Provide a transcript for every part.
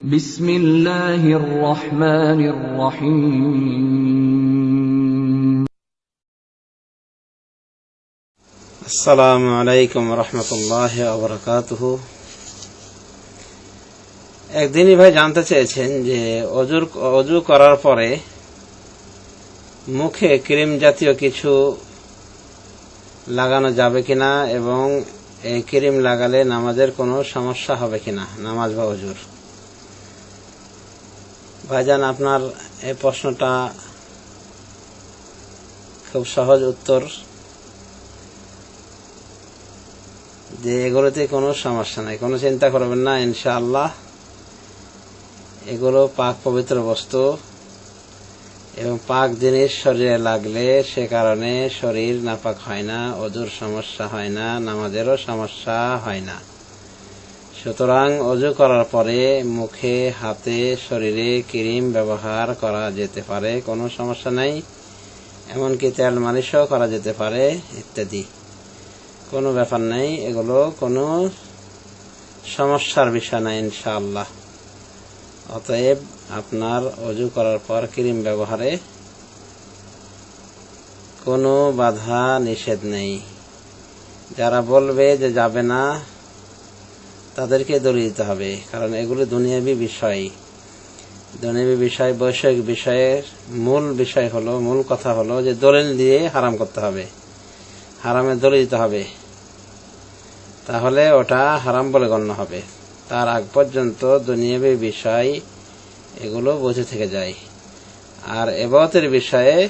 বিসমিল্লাহির রহমানির রহিম আসসালামু আলাইকুম রহমতুল্লাহ আবরাকাতুহ একদিনই ভাই জানতে চেয়েছেন যে অজুর, অজু করার পরে মুখে ক্রিম জাতীয় কিছু লাগানো যাবে কিনা এবং এই ক্রিম লাগালে নামাজের কোনো সমস্যা হবে কিনা, নামাজ বা অজুর? ভাইজান, আপনার এই প্রশ্নটা খুব সহজ উত্তর যে এগুলোতে কোনো সমস্যা নাই। কোনো চিন্তা করবেন না, ইনশাআল্লাহ। এগুলো পাক পবিত্র বস্তু এবং পাক জিনিস শরীরে লাগলে সে কারণে শরীর নাপাক হয় না, অজুর সমস্যা হয় না, নামাজেরও সমস্যা হয় না। সুতরাং অজু করার পরে মুখে, হাতে, শরীরে ক্রিম ব্যবহার করা যেতে পারে, কোনো সমস্যা নাই। এমনকি তেল মালিশও করা যেতে পারে, ইত্যাদি। কোনো ব্যাপার নেই, এগুলো কোনো সমস্যার বিষয় নাই ইনশাআল্লাহ। অতএব আপনার অজু করার পর ক্রিম ব্যবহারে কোনো বাধা নিষেধ নেই। যারা বলবে যে যাবে না তাদেরকে দলিয়ে দিতে হবে। কারণ এগুলো দুনিয়াবি বিষয়। দুনিয়াবি বিষয়, বৈষয়িক বিষয়ের মূল বিষয় হলো, মূল কথা হলো যে দলিল দিয়ে হারাম করতে হবে। হারামে দলিল দিতে হবে। তাহলে ওটা হারাম বলে গণ্য হবে। তার আগ পর্যন্ত দুনিয়াবী বিষয় এগুলো বুঝে থেকে যায়। আর এবতের বিষয়ে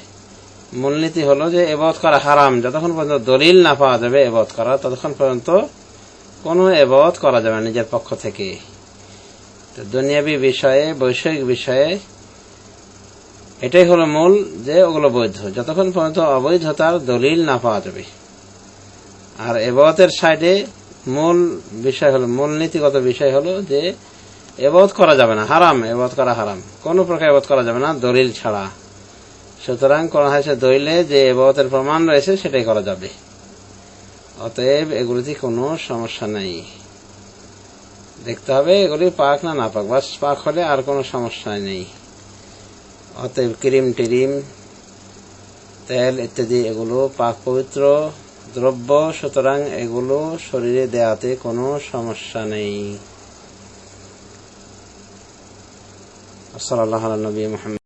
মূলনীতি হলো যে এবত করা হারাম। যতক্ষণ পর্যন্ত দলিল না পাওয়া যাবে এবত করা, ততক্ষণ পর্যন্ত কোনো এবত করা যাবে নিজের পক্ষ থেকে। তো দুনিয়াবী বিষয়ে বৈষয়িক বিষয়ে এটাই হলো মূল যে ওগুলো বৈধ। যতক্ষণ পর্যন্ত অবৈধতার দলিল না পাওয়া যাবে। আর এবাদতের সাইডে মূল বিষয় হলো, মূল নীতিগত বিষয় হলো যে এবাদত করা যাবে না। হারাম, এবাদত করা হারাম। কোনো প্রকার এবাদত করা যাবে না, দলিল ছাড়া। সুতরাং করা হয়েছে দলিলে যে এবাদতের প্রমাণ রয়েছে, সেটাই করা যাবে। অতএব এগুলিতে কোনো সমস্যা নেই। দেখতে হবে এগুলি পাক না না পাক, বাস পাক হলে আর কোনো সমস্যা নেই। অতএব ক্রিম টিরিম, তেল ইত্যাদি এগুলো পাক পবিত্র দ্রব্য, সুতরাং এগুলো শরীরে দেয়াতে কোনো সমস্যা নেই। সাল্লাহ নবী মোহাম্মদ।